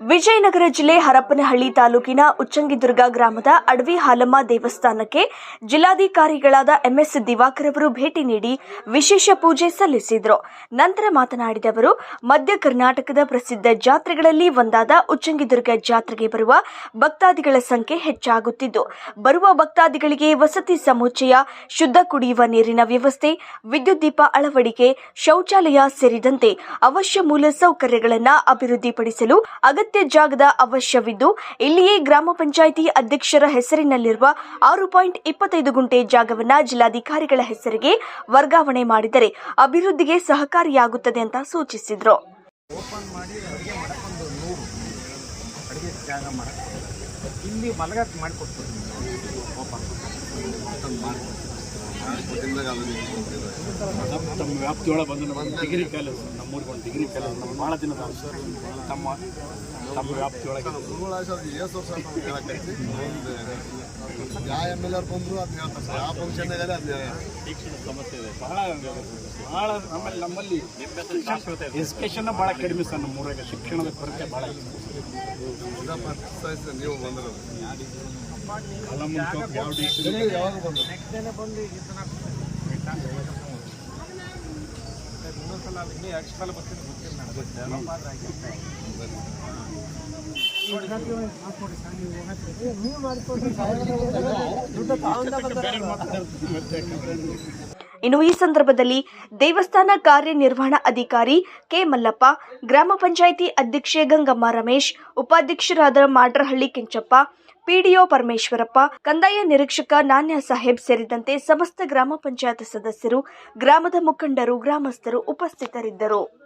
ವಿಜಯನಗರ ಜಿಲ್ಲೆ ಹರಪನಹಳ್ಳಿ ತಾಲೂಕಿನ ಉಚ್ಚಂಗಿದುರ್ಗ ಗ್ರಾಮದ ಅಡವಿ ಹಾಲಮ್ಮ ದೇವಸ್ಥಾನಕ್ಕೆ ಜಿಲ್ಲಾಧಿಕಾರಿಗಳಾದ ಎಂಎಸ್ ದಿವಾಕರ್ ಅವರು ಭೇಟಿ ನೀಡಿ ವಿಶೇಷ ಪೂಜೆ ಸಲ್ಲಿಸಿದರು. ನಂತರ ಮಾತನಾಡಿದ ಅವರು, ಮಧ್ಯ ಕರ್ನಾಟಕದ ಪ್ರಸಿದ್ಧ ಜಾತ್ರೆಗಳಲ್ಲಿ ಒಂದಾದ ಉಚ್ಚಂಗಿದುರ್ಗ ಜಾತ್ರೆಗೆ ಬರುವ ಭಕ್ತಾದಿಗಳ ಸಂಖ್ಯೆ ಹೆಚ್ಚಾಗುತ್ತಿದ್ದು, ಬರುವ ಭಕ್ತಾದಿಗಳಿಗೆ ವಸತಿ ಸಮುಚ್ಚಯ, ಶುದ್ಧ ಕುಡಿಯುವ ನೀರಿನ ವ್ಯವಸ್ಥೆ, ವಿದ್ಯುತ್ ದೀಪ ಅಳವಡಿಕೆ, ಶೌಚಾಲಯ ಸೇರಿದಂತೆ ಅವಶ್ಯ ಮೂಲ ಸೌಕರ್ಯಗಳನ್ನು ಅಭಿವೃದ್ಧಿಪಡಿಸಲು ಅಗತ್ಯ ಜಾಗದ ಅವಶ್ಯವಿದ್ದು, ಇಲ್ಲಿಯೇ ಗ್ರಾಮ ಪಂಚಾಯಿತಿ ಅಧ್ಯಕ್ಷರ ಹೆಸರಿನಲ್ಲಿರುವ ಆರು ಪಾಯಿಂಟ್ ಇಪ್ಪತ್ತೈದು ಗುಂಟೆ ಜಾಗವನ್ನು ಜಿಲ್ಲಾಧಿಕಾರಿಗಳ ಹೆಸರಿಗೆ ವರ್ಗಾವಣೆ ಮಾಡಿದರೆ ಅಭಿವೃದ್ಧಿಗೆ ಸಹಕಾರಿಯಾಗುತ್ತದೆ ಅಂತ ಸೂಚಿಸಿದರು. ನಮ್ಮ ತಮ್ಮ ವ್ಯಾಪ್ತಿಯೊಳಗೆ ಬಂದು ನಮ್ಮ ಡಿಗ್ರಿ ಕಾಲೇಜ್ ನಮ್ಮೂರಿಗೆ ಒಂದು ಡಿಗ್ರಿ ಕಾಲೇಜ್ ನಮ್ಮ ಭಾಳ ದಿನದ ಸರ್ ತಮ್ಮ ತಮ್ಮ ವ್ಯಾಪ್ತಿಯೊಳಗೆ. ಯಾವ ಎಂ ಎಲ್ ಆರ್ ಬಂದ್ರು ಅದು ಹೇಳ್ತಾರೆ ಯಾವ ಫಂಕ್ಷನ್ ಇದ್ದಾರೆ ಅದನ್ನ ಶಿಕ್ಷಣ ಸಮಸ್ಯೆ ಇದೆ ಭಾಳ ಭಾಳ ನಮ್ಮಲ್ಲಿ ನಮ್ಮಲ್ಲಿ ಎಜುಕೇಷನ್ ಭಾಳ ಕಡಿಮೆ ಸರ್ ನಮ್ಮ ಶಿಕ್ಷಣದ ಕೊರತೆ ಭಾಳ ಇದೆ. ನೀವು ಬಂದಿರೋದು ಯಾವಾಗ ಬಂದ್ರು ಬಂದು ಈ ಥರ ಇನ್ನೊಂದು ಸಲ ಇನ್ನೂ ಎರಡು ಸಲ ಬರ್ತೀನಿ ಗೊತ್ತಿಲ್ಲ ನನಗೆ ಡೆವಲಪ್ ಇನ್ನು ಈ ಸಂದರ್ಭದಲ್ಲಿ ದೇವಸ್ಥಾನ ಕಾರ್ಯನಿರ್ವಹಣಾ ಅಧಿಕಾರಿ ಕೆ ಮಲ್ಲಪ್ಪ ಗ್ರಾಮ ಪಂಚಾಯಿತಿ ಅಧ್ಯಕ್ಷೆ ಗಂಗಮ್ಮ ರಮೇಶ್, ಉಪಾಧ್ಯಕ್ಷರಾದ ಮಾಡ್ರಹಳ್ಳಿ ಕೆಂಚಪ್ಪ, ಪಿಡಿಒ ಪರಮೇಶ್ವರಪ್ಪ, ಕಂದಾಯ ನಿರೀಕ್ಷಕ ನಾನ್ಯ ಸಾಹೇಬ್ ಸೇರಿದಂತೆ ಸಮಸ್ತ ಗ್ರಾಮ ಪಂಚಾಯತ್ ಸದಸ್ಯರು, ಗ್ರಾಮದ ಮುಖಂಡರು, ಗ್ರಾಮಸ್ಥರು ಉಪಸ್ಥಿತರಿದ್ದರು.